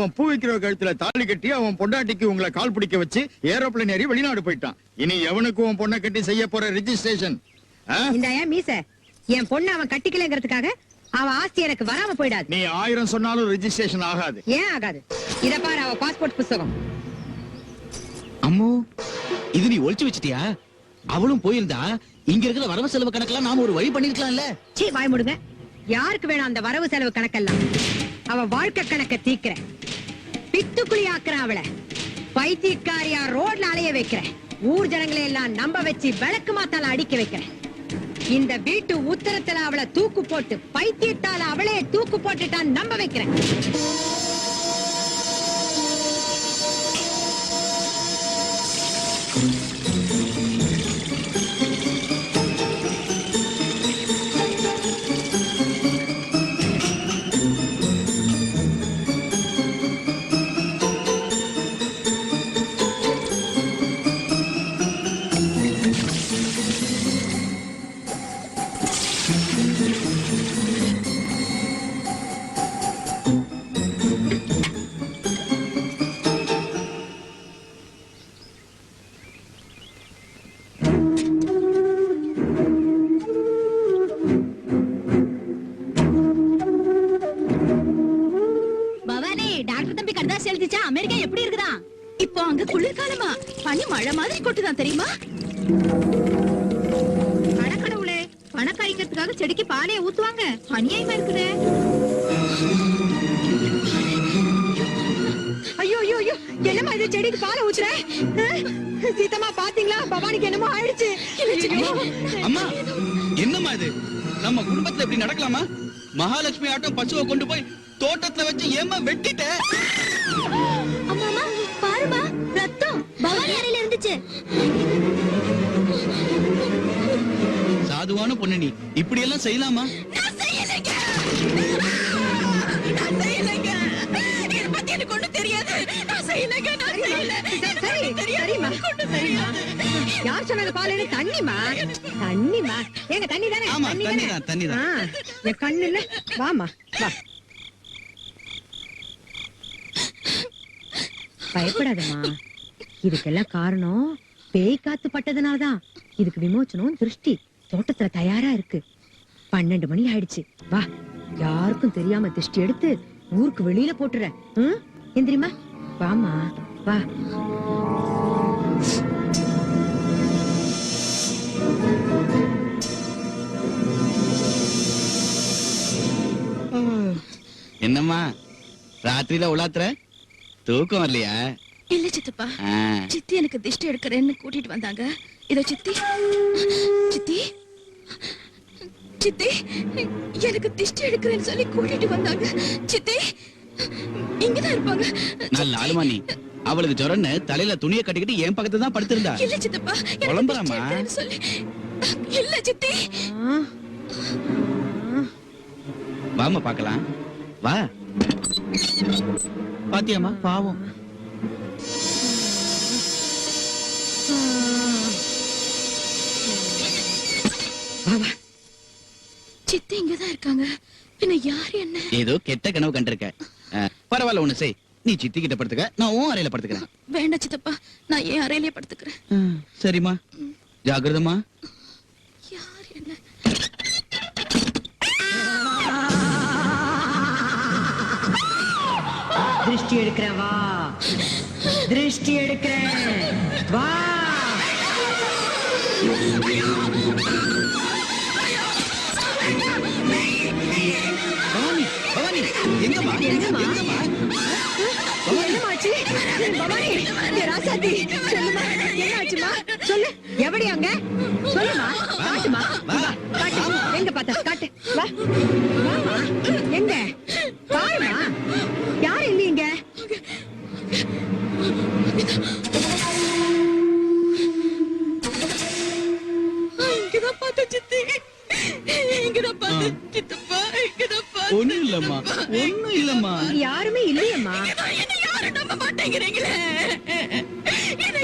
அவன் பூ வைக்கிற கழுத்துல தாலி கட்டி அவன் பொண்டாட்டிக்கு உங்களை கால் பிடிக்க வச்சு ஏரோப்ளேன் ஏறி வெளிநாடு போயிட்டான். இனி எவனுக்கு உன் பொண்ணை கட்டி செய்ய போற ரெஜிஸ்ட்ரேஷன் இந்த ஏன் மீச. என் பொண்ணு அவன் கட்டிக்கலங்கிறதுக்காக அவன் ஆஸ்தி எனக்கு வராம போயிடாது. நீ ஆயிரம் சொன்னாலும் ரெஜிஸ்ட்ரேஷன் ஆகாது. ஏன் ஆகாது? இத பாரு அவ பாஸ்போர்ட் புஸ்தகம். அம்மோ இது நீ ஒளிச்சு வச்சிட்டியா? அவளும் போயிருந்தா இங்க இருக்கிற வரவு செலவு கணக்கெல்லாம் நாம ஒரு வழி பண்ணிருக்கலாம்ல. சீ வாய் முடுங்க. யாருக்கு வேணும் அந்த வரவு செலவு கணக்கெல்லாம்? அவ வாழ்க்கை கணக்க தீக்கிற பித்துக்குழி அவளை பைத்தியக்காரியா ரோட்ல அலைய வைக்கிறேன். ஊர் ஜனங்களை எல்லாம் நம்ப வச்சு விளக்கு மாத்தால அடிக்க வைக்கிறேன். இந்த வீட்டு உத்தரத்துல அவளை தூக்கு போட்டு பைத்தியத்தால அவளே தூக்கு போட்டுட்டான் நம்ப வைக்கிறேன். பவானிக்கு என்னமோ ஆயிடுச்சு. அம்மா என்னம்மா இது? நம்ம குடும்பத்துல இப்படி நடக்கலாமா? மகாலட்சுமி ஆட்டம் பசுவை கொண்டு போய் தோட்டத்துல வச்சு ஏமா வெட்டிட்ட? அம்மா அம்மா பாருமா ரத்தம். பவானி அறையில இருந்துச்சு. சாதுவான பொண்ணு நீ. இப்படி எல்லாம் செய்யலாமா? நான் செய்யலைங்க. நான் செய்யலைங்க. யார் சொன்னது பால் தண்ணிமா தண்ணிமா ஏங்க தண்ணி தானே? ஆமா, தண்ணி தண்ணிதான், தண்ணிதான். ஆ, என் கண்ணு இல்ல வாமா வா. பயப்படாதம்மா. இதுக்கெல்லாம் காரணம் பேய் காத்து பட்டதுனாலதான் இதுக்கு விமோச்சனம் திருஷ்டி தோட்டத்துல தயாரா இருக்கு. பன்னெண்டு மணி ஆயிடுச்சு. வா. யாருக்கும் தெரியாம திருஷ்டி எடுத்து ஊருக்கு வெளியில போட்டுறேன். ம்? வாமா வா. என்னம்மா ராத்திரியில உலாத்துற? தூக்கம் வரலையா? இல்ல சித்தப்பா. சித்தி எனக்கு திஷ்டி எடுக்கிறேன்னு கூட்டிட்டு வந்தாங்க. இதோ சித்தி. சித்தி. சித்தி எனக்கு திஷ்டி எடுக்கிறேன்னு சொல்லி கூட்டிட்டு வந்தாங்க. சித்தி. இங்கதான் இருப்பாங்க. நல்ல ஆளுமா நீ. அவளுக்கு ஜுரன்னு தலையில துணியை கட்டிக்கிட்டு என் பக்கத்துல தான் படுத்திருந்தா. இல்ல சித்தப்பா சொல்லி. இல்ல சித்தி. வாமா பார்க்கலாம். வா. பாத்தியாமா பாவம். சித்தி இங்கதான் இருக்காங்க. பின்ன யாரு என்ன? ஏதோ கெட்ட கனவு கண்டிருக்க. பரவாயில்ல ஒண்ணு செய். நீ சித்தி கிட்ட படுத்துக்க நான் உன் அறையில படுத்துக்கிறேன். வேண்டாம் சித்தப்பா நான் என் அறையிலேயே படுத்துக்கிறேன். சரிம்மா. ஜாகிரதமா யார் என்ன? திருஷ்டி எடுக்கிறேன் வா. திருஷ்டி எடுக்கிறேன். வா. எங்கம்மா? எங்கம்மா? எங்கம்மா என்னமாச்சு பவானி ஏ ராசாத்தி சொல்லுமா என்னாச்சுமா சொல்லு. எவடி அங்க? சொல்லுமா காட்டுமா. காட்டு. எங்க பார்த்தா? காட்டு. வா. எங்க? ஒண்ணும் இல்லம்மா. ஒண்ணும் இல்லம்மா. யாருமே இல்லையம்மா.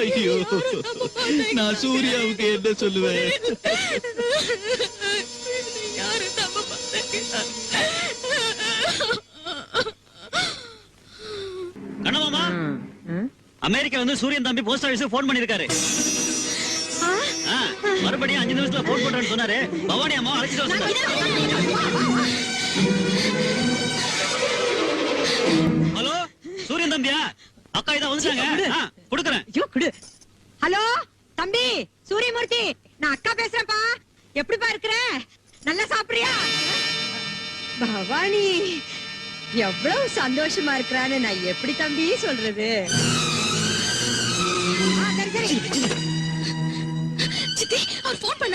ஐயோ. நான் சூர்யாவுக்கு என்ன சொல்லுவேன்? மாட்டேங்கிறாங்க அமெரிக்கா வந்து சூரியன் தம்பி போஸ்ட் ஆபீஸ் போன் பண்ணிருக்காரு ஆ, மறுபடியும் அஞ்சு நிமிஷத்துல போன் பண்றேன்னு சொன்னாரு. பவானி அம்மா அழைச்சிட்டு. ஹலோ சூரியன் தம்பியா? அக்கா இதான் வந்துட்டாங்க. கொடுக்குறேன். ஐயோ குடு. ஹலோ தம்பி சூரியமூர்த்தி. நான் அக்கா பேசுறேன்ப்பா. எப்படிப்பா இருக்கிற? நல்லா சாப்பிடுறியா? பவானி எவ்வளவு சந்தோஷமா இருக்கிறான்னு நான் எப்படி தம்பி சொல்றது?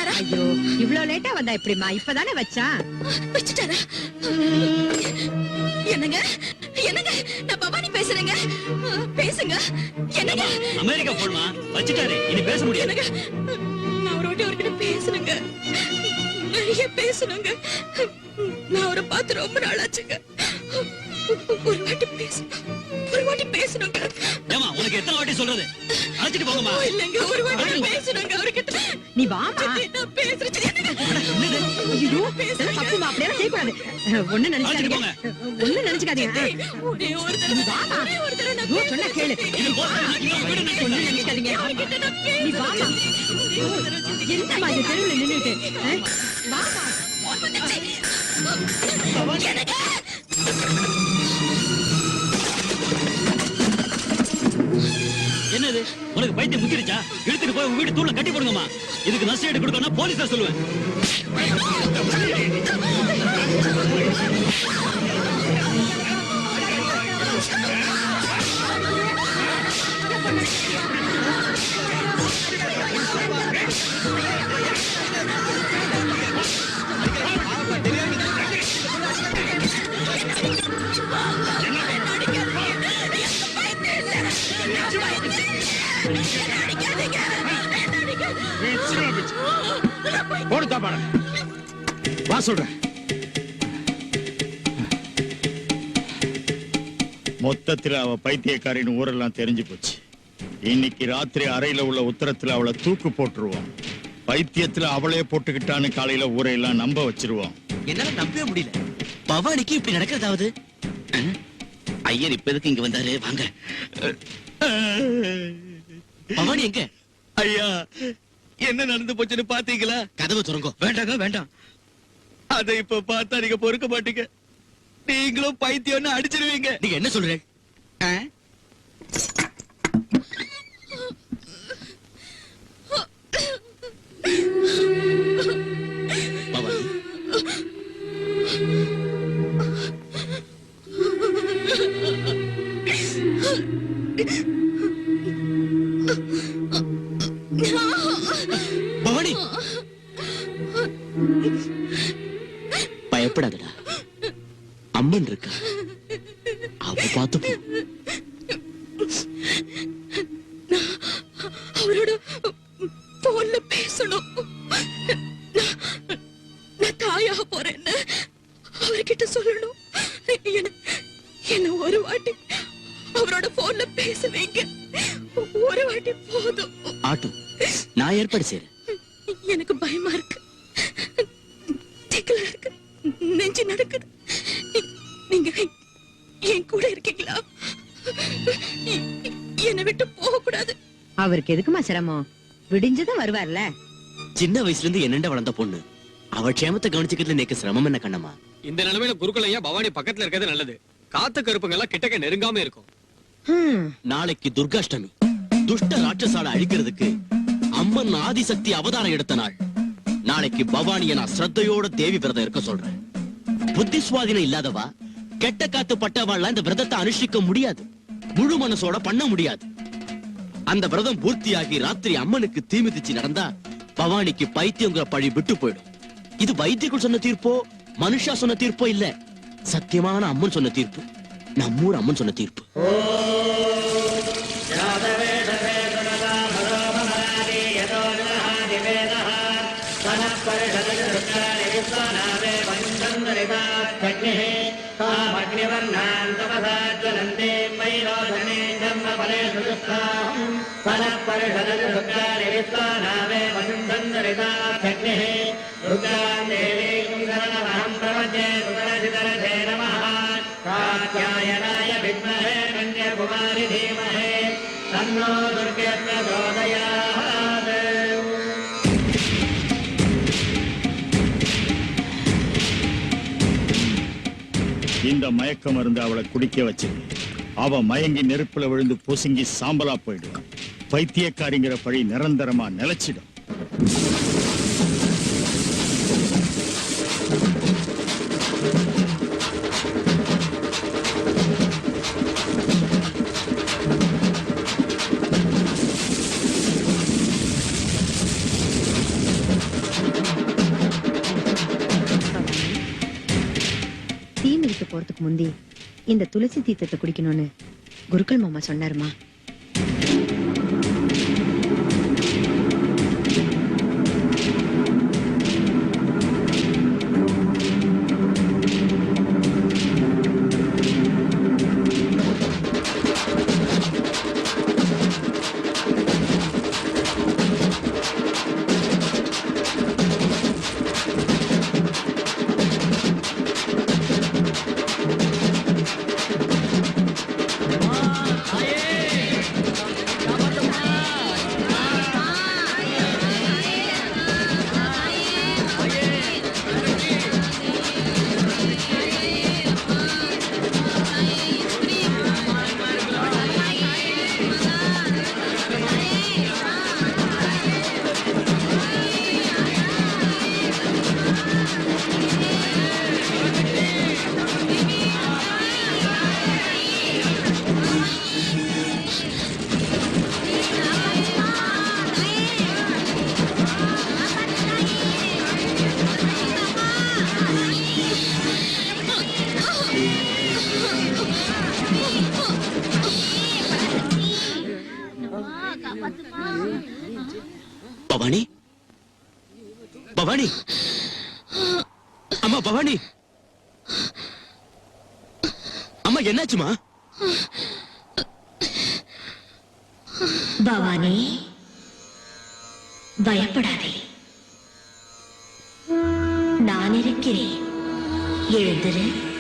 பண்ணாரா ஐயோ இவ்வளவு லேட்டா வந்தா எப்படிமா இப்பதானே வச்சான்? வச்சுட்டாரா? என்னங்க? என்னங்க? நான் பவானி பேசுறேங்க. பேசுங்க. என்னங்க? அமெரிக்கா போன்மா வச்சுட்டாரு. இனி பேச முடியாது. என்னங்க? நான் அவரோட அவர்கிட்ட பேசணுங்க நிறைய பேசணுங்க நான் அவரை பார்த்து ரொம்ப நாள் ஆச்சுங்க ஒரு வாட்டி பேசணும் ஒரு வாட்டி பேசணுங்க ஏமா உனக்கு எத்தனை வாட்டி சொல்றது? அழைச்சிட்டு போங்கம்மா. இல்லைங்க ஒரு வாட்டி பேசணுங்க அவர்கிட்ட. நீ வாமா ஐயோ தப்புமா அப்படியெல்லாம் செய்யக்கூடாது. ஒண்ணு நினைச்சுக்காதீங்க ஒண்ணு நினைச்சுக்காதீங்க தடவை வாமா. ஐயோ, சொன்னா கேளு. இது ஒண்ணு நினைச்சுக்காதீங்க நீ வாமா. என்னம்மா தெருவுல? வாமா. எனக்கு உனக்கு பைத்தியம் முத்திருச்சா இழுத்துட்டு போய் உங்க வீட்டு தூள கட்டி போடுங்கம்மா. இதுக்கு நஷ்டம் கொடுக்கணும் போலீஸா சொல்லுவேன். போடுத்தா பாரு. வா சொல்றேன். மொத்தத்துல அவ பைத்தியக்காரின்னு ஊரெல்லாம் தெரிஞ்சு போச்சு. இன்னைக்கு ராத்திரி அறையில உள்ள உத்தரத்துல அவளை தூக்கு போட்டுருவோம். பைத்தியத்துல அவளே போட்டுக்கிட்டான்னு காலையில ஊரையெல்லாம் நம்ப வச்சிருவோம். என்னால நம்பவே முடியல. பவானிக்கு இப்படி நடக்கிறதாவது? ஐயர் இப்ப எதுக்கு இங்க வந்தாரு? வாங்க. பவானி எங்க? ஐயா என்ன நடந்து போச்சுன்னு பாத்தீங்களா? கதவு திறங்கோ. வேண்டாங்க வேண்டாம். அதை இப்ப பார்த்தா நீங்க பொறுக்க மாட்டீங்க. நீங்களும் பைத்தியம்னு அடிச்சிருவீங்க. நீங்க என்ன சொல்றீங்க? பயப்படாதடா. அம்மன் இருக்கா? அவ பார்த்து அவரோட போன்ல பேசணும். நான் தாயாக போறேன்னு அவர்கிட்ட சொல்லணும். என்ன ஒரு வாட்டி அவரோட போன்ல பேச வைங்க ஒரு வாட்டி போதும். ஆட்டோ நான் ஏற்பாடு செய்யறேன் எனக்கு பயமா இருக்கு. திக்கலா இருக்கு. நெஞ்சு நடக்குது. நீங்க என் கூட இருக்கீங்களா? என்னை விட்டு போக கூடாது. அவருக்கு எதுக்குமா சிரமம்? விடிஞ்சதும் வருவார்ல. சின்ன வயசுல இருந்து என்னண்ட வளர்ந்த பொண்ணு? அவ க்ஷேமத்தை கவனிச்சுக்கிறதுல நேக்கு சிரமம் என்ன கண்ணம்மா? இந்த நிலைமையில குருக்கள் ஐயா பவானி பக்கத்துல இருக்கிறது நல்லது. காத்து கருப்புங்க எல்லாம் கிட்டக்க நெருங்காம இருக்கும். நாளைக்கு துர்காஷ்டமி. துஷ்ட ராட்சசால அழிக்கிறதுக்கு அம்மன் ஆதிசக்தி அவதாரம் எடுத்த நாள். நாளைக்கு பவானிய நான் ஸ்ரத்தையோட தேவி விரதம் இருக்க சொல்றேன். புத்தி சுவாதீனம் இல்லாதவா? கெட்ட காத்து பட்டவாள்லாம் இந்த விரதத்தை அனுஷ்டிக்க முடியாது. முழு மனசோட பண்ண முடியாது. அந்த விரதம் பூர்த்தியாகி ராத்திரி அம்மனுக்கு தீமிதிச்சு நடந்தா பவானிக்கு பைத்தியங்கிற பழி விட்டு போயிடும். இது வைத்தியர்கள் சொன்ன தீர்ப்போ மனுஷா சொன்ன தீர்ப்போ இல்ல. சத்தியமான அம்மன் சொன்ன தீர்ப்பு. நம்மூர் அம்மன் சொன்ன தீர்ப்பு. कात्यायनाय विद्महे कन्याकुमारि धीमहे இந்த மயக்க மருந்து அவளை குடிக்க வச்சது அவ மயங்கி நெருப்புல விழுந்து பொசுங்கி சாம்பலா போயிடுவான் பைத்தியக்காரிங்கிற பழி நிரந்தரமா நிலைச்சிடும். தீ மிதிக்க போறதுக்கு முந்தி இந்த துளசி தீர்த்தத்தை குடிக்கணும்னு குருக்கள் மாமா சொன்னாருமா? அம்மா அம்மா என்னாச்சுமா பவானி பயப்படாதே. நான் இருக்கிறேன். எழுந்துரு.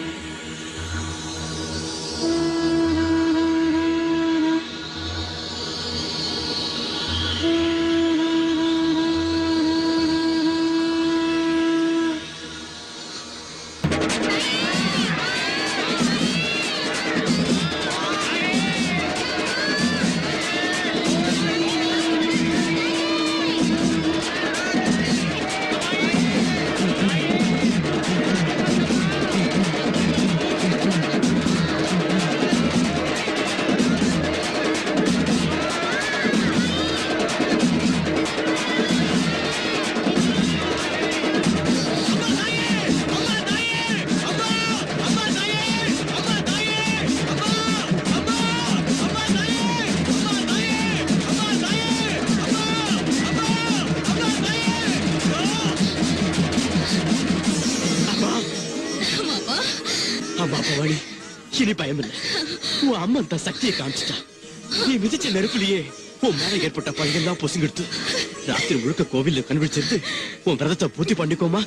இனி பயம் இல்லை உன் அம்மா தான் சக்தியை காமிச்சிட்டா நீ மிதிச்ச நெருப்புலயே உன் மேல ஏற்பட்ட பழியெல்லாம் பொசுங்கெடுத்து ராத்திரி முழுக்க கோவில்ல கண்டுபிடிச்சிருந்து உன் விரதத்தை பூர்த்தி பண்ணிக்கோமா?